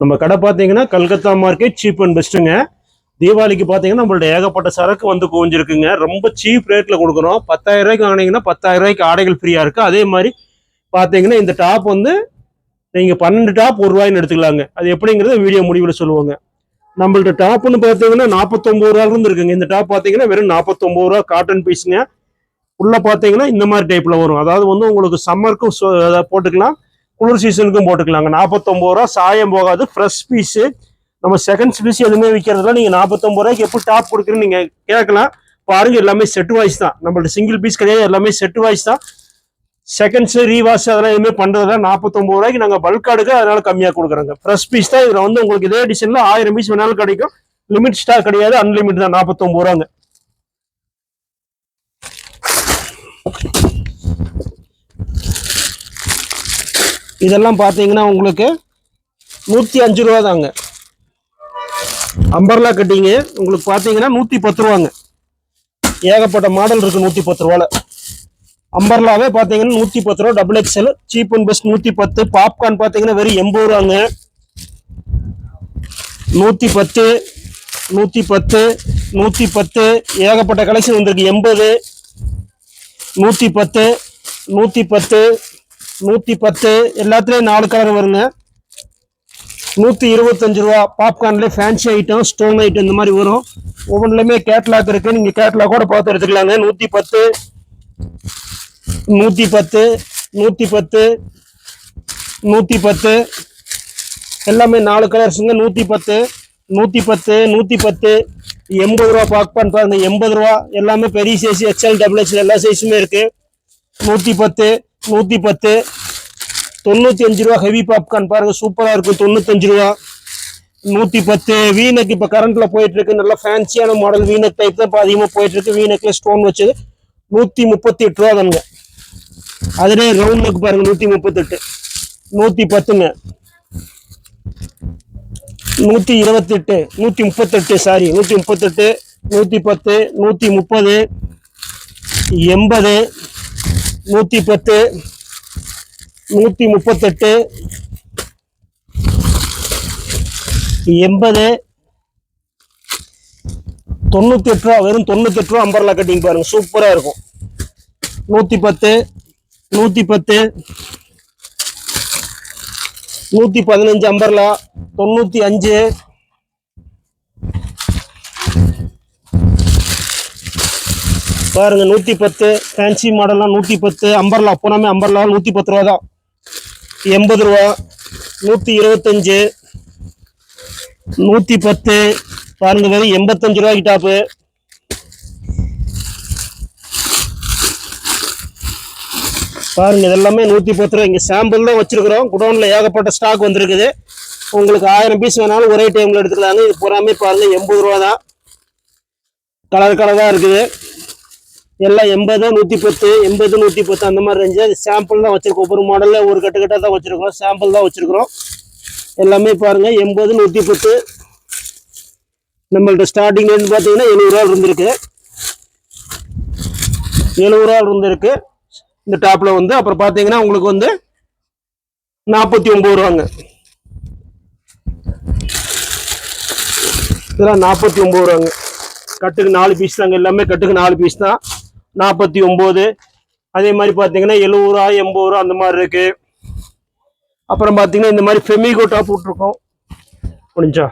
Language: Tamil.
நம்ம கடை பார்த்தீங்கன்னா கல்கத்தா மார்க்கெட் சீப் அண்ட் பெஸ்ட்டுங்க தீபாவளிக்கு பார்த்தீங்கன்னா நம்மளோட ஏகப்பட்ட சரக்கு வந்து குவிஞ்சிருக்குங்க. ரொம்ப சீப் ரேட்டில் கொடுக்குறோம். பத்தாயிரம் ரூபாய்க்கு வாங்கினீங்கன்னா பத்தாயிரம் ரூபாய்க்கு ஆடைகள் ஃப்ரீயாக இருக்குது அதே மாதிரி பார்த்தீங்கன்னா இந்த டாப் வந்து நீங்கள் பன்னெண்டு டாப் ஒரு ரூபாய்னு எடுத்துக்கலாங்க. அது எப்படிங்கிறத வீடியோ முடிவில் சொல்லுவாங்க. நம்மள்ட்ட டாப்னு பார்த்தீங்கன்னா நாற்பத்தொம்பது ரூபாயிலிருந்து இருக்குங்க. இந்த டாப் பார்த்தீங்கன்னா வெறும் நாற்பத்தொம்பது ரூபா காட்டன் பீஸுங்க உள்ளே பார்த்தீங்கன்னா இந்த மாதிரி டைப்பில் வரும். அதாவது வந்து உங்களுக்கு சம்மருக்கும் போட்டுக்கலாம். குளிர் சீசனுக்கும் போட்டுக்கலாங்க. நாற்பத்தொம்பது ரூபா சாயம் போகாது ஃப்ரெஷ் பீஸு நம்ம செகண்ட்ஸ் பீஸ் எதுவுமே விற்கிறதுல நீங்கள் நாற்பத்தொம்பது ரூபாய்க்கு எப்படி டாப் கொடுக்குறேன்னு நீங்கள் கேட்கலாம். பாருங்கள் எல்லாமே செட் வாய்ஸ் தான். நம்மள்ட்ட சிங்கிள் பீஸ் கிடையாது எல்லாமே செட் வாய்ஸ் தான். செகண்ட்ஸு ரீவாஷ் அதெல்லாம் எதுவுமே பண்ணுறதில்ல நாற்பத்தொம்பது ரூபாய்க்கு நாங்கள் பல்க் எடுக்க அதனால கம்மியாக கொடுக்குறோங்க. ஃப்ரெஷ் பீஸ் தான். இதில் வந்து உங்களுக்கு இதே டிசைனில் ஆயிரம் பீஸ் வேணாலும் கிடைக்கும். லிமிட் ஸ்டாக் கிடையாது அன்லிமிட் தான். நாற்பத்தொம்பது ரூபாங்க. இதெல்லாம் பார்த்தீங்கன்னா உங்களுக்கு நூற்றி அஞ்சு ரூபா தாங்க. அம்பர்லா கட்டிங்க. உங்களுக்கு பார்த்தீங்கன்னா நூற்றி பத்து ரூபாங்க. ஏகப்பட்ட மாடல் இருக்குது நூற்றி பத்து ரூபாவில் அம்பர்லாவே பார்த்தீங்கன்னா நூற்றி பத்து ரூபா double XL cheap and best நூற்றி பத்து. பாப்கார்ன் பார்த்தீங்கன்னா வெறும் எண்பது ரூபாங்க. நூற்றி பத்து நூற்றி பத்து நூற்றி பத்து. ஏகப்பட்ட கலெக்ஷன் வந்திருக்கு. எண்பது நூற்றி பத்து நூற்றி பத்து. நூற்றி பத்து. எல்லாத்துலேயும் நாலு கலர் வருங்க. நூற்றி இருபத்தஞ்சு ரூபா. பாப்கார்ன்லேயே ஃபேன்சி ஐட்டம் ஸ்டோன் ஐட்டம் இந்த மாதிரி வரும். ஒவ்வொன்றுலையுமே கேட்லாக் இருக்குது நீங்கள் கேட்லாக் கூட பார்த்து எடுத்துக்கலாங்க. நூற்றி பத்து. நூற்றி பத்து. நூற்றி பத்து. நூற்றி பத்து. எல்லாமே நாலு கலர்ஸுங்க நூற்றி பத்து. நூற்றி பத்து. நூற்றி பத்து. எண்பது ரூபா பாப்கார்ன் பாருங்கள் எண்பது ரூபா. எல்லாமே பெரிய சைஸ் எக்ஸ்எல் டபுள் எக்ஸ்எல் எல்லா சைஸுமே இருக்குது நூற்றி பத்து. நூற்றி பத்து. தொண்ணூற்றி அஞ்சு ரூபா ஹெவி பாப்கார்ன் பாருங்க சூப்பராக இருக்கும் தொண்ணூத்தஞ்சு ரூபா. நூற்றி பத்து. வீணக்கு இப்போ கரண்ட்ல போயிட்டு இருக்கு நல்லா ஃபேன்சியான மாடல் வீணக் டைப் தான் இப்போ அதிகமாக போயிட்டு இருக்கு ஸ்டோன் வச்சது. நூற்றி முப்பத்தி எட்டு ரூபா தானுங்க. அதுலேயே ரவுண்ட் நெக் பாருங்க நூற்றி முப்பத்தெட்டு. நூற்றி பத்துங்க. நூற்றி இருபத்தெட்டு. நூற்றி முப்பத்தெட்டு சாரி நூற்றி முப்பத்தெட்டு நூற்றி பத்து நூற்றி முப்பது எண்பது நூற்றி பத்து நூற்றி முப்பத்தெட்டு எண்பது தொண்ணூத்தி எட்டு ரூபா வெறும் தொண்ணூத்தி எட்டு ரூபா அம்பர்லா கட்டிங் பாருங்க சூப்பரா இருக்கும். நூத்தி பத்து நூத்தி பத்து நூத்தி பதினஞ்சு அம்பர்லா தொண்ணூத்தி அஞ்சு பாருங்க நூற்றி பத்து ஃபேன்சி மாடல்லாம் நூற்றி பத்து அம்பர்லா போனாமே அம்பர்லா நூற்றி பத்து ரூபா தான். எண்பது ரூபா. நூற்றி இருபத்தஞ்சு நூற்றி பத்து பாருங்க வெறும் எண்பத்தஞ்சு ரூபாய்க்கு டாப்பு பாருங்க இதெல்லாமே நூற்றி பத்து ரூபா. இங்கே சாம்பிள் தான் வச்சுருக்குறோம். குடோனில் ஏகப்பட்ட ஸ்டாக் வந்துருக்குது. உங்களுக்கு ஆயிரம் பீஸ் வேணாலும் ஒரே டைமில் எடுத்துக்கலாங்க இது பூராமே பாருங்கள் எண்பது ரூபா தான். கலர் கலராக இருக்குது. எல்லாம் எண்பது நூற்றி பத்து எண்பது நூற்றி பத்து அந்த மாதிரி ரேஞ்சு அது சாம்பிள் தான் வச்சுருக்கோம். ஒவ்வொரு மாடலில் ஒரு கட்டு கட்டாக தான் வச்சுருக்கோம் சாம்பிள் தான் வச்சிருக்கிறோம். எல்லாமே பாருங்கள் எண்பது நூற்றி பத்து நம்மள்ட்ட ஸ்டார்டிங் ரேட் பார்த்தீங்கன்னா எழுபது இருந்திருக்கு. எழுபது ரூபா இருந்திருக்கு. இந்த டாப்பில் வந்து அப்புறம் பார்த்தீங்கன்னா உங்களுக்கு வந்து நாற்பத்தி ஒம்பது ரூபாங்க. இதெல்லாம் நாற்பத்தி ஒம்பது ரூபாங்க. கட்டுக்கு நாலு பீஸ் தாங்க. எல்லாமே கட்டுக்கு நாலு பீஸ் தான். நாற்பத்தி ஒம்பது. அதே மாதிரி பார்த்தீங்கன்னா எழுபது ரூபா எண்பது ரூபா அந்த மாதிரி இருக்குது அப்புறம் பார்த்தீங்கன்னா இந்த மாதிரி ஃபெமிகோ டாப் விட்ருக்கோம் முடிஞ்சா